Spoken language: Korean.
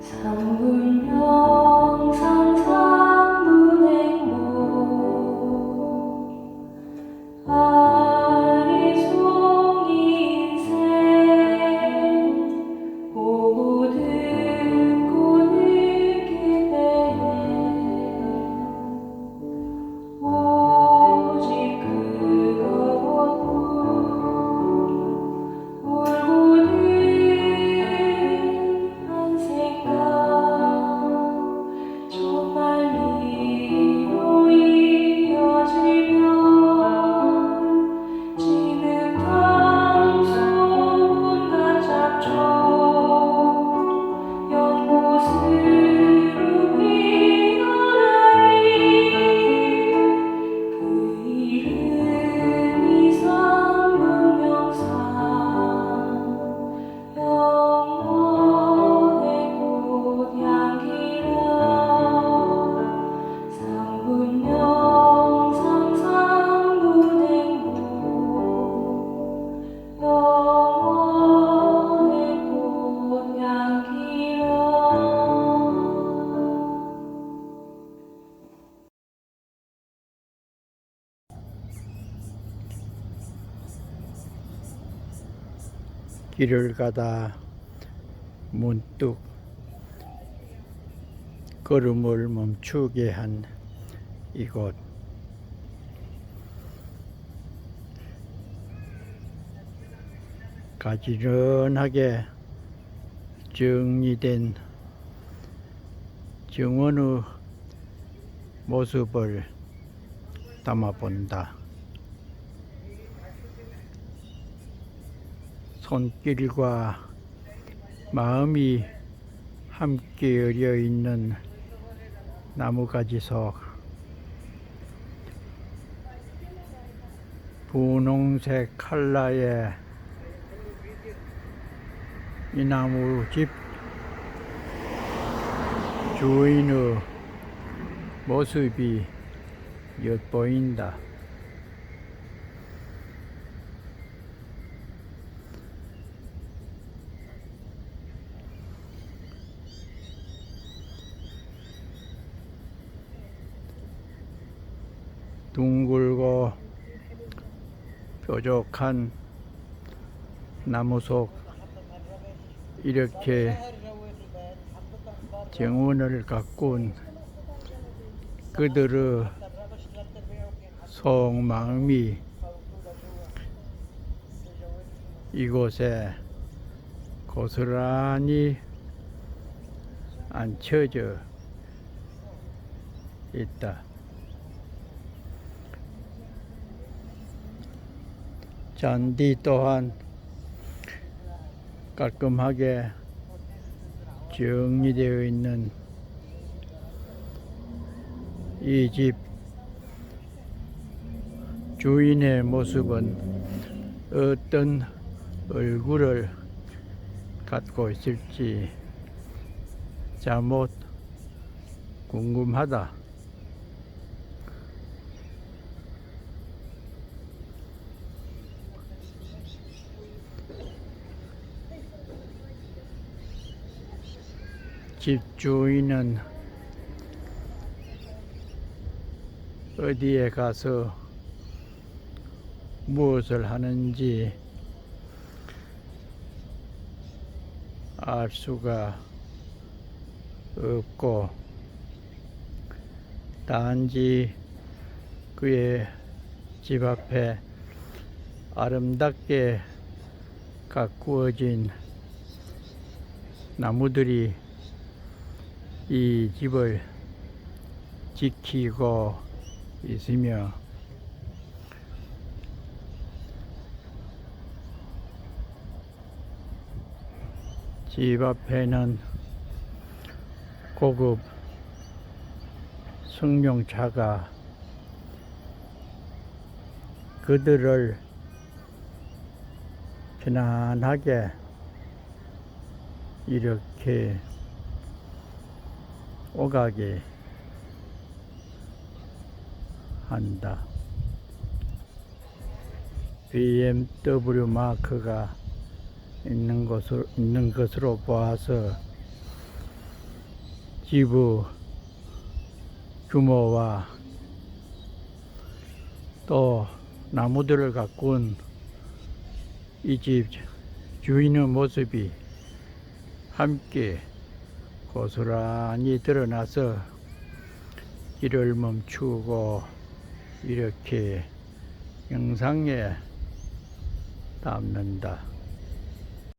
삼분명 상상문행모. 아 길을 가다 문득 걸음을 멈추게 한 이곳 가지런하게 정리된 정원의 모습을 담아본다. 손길과 마음이 함께 어려 있는 나무가지 속 분홍색 칼라의 이 나무 집 주인의 모습이 엿보인다. 둥글고 뾰족한 나무 속 이렇게 정원을 가꾼 그들의 속마음이 이곳에 고스란히 앉혀져 있다. 잔디 또한 깔끔하게 정리되어 있는 이 집 주인의 모습은 어떤 얼굴을 갖고 있을지 잘못 궁금하다. 집 주인은 어디에 가서 무엇을 하는지 알 수가 없고 단지 그의 집 앞에 아름답게 가꾸어진 나무들이 이 집을 지키고 있으며 집 앞에는 고급 승용차가 그들을 편안하게 이렇게 오가게 한다. BMW 마크가 있는 것으로, 있는 것으로 보아서 지부 규모와 또 나무들을 가꾼 이 집 주인의 모습이 함께 고스란히 드러나서 이를 멈추고 이렇게 영상에 담는다.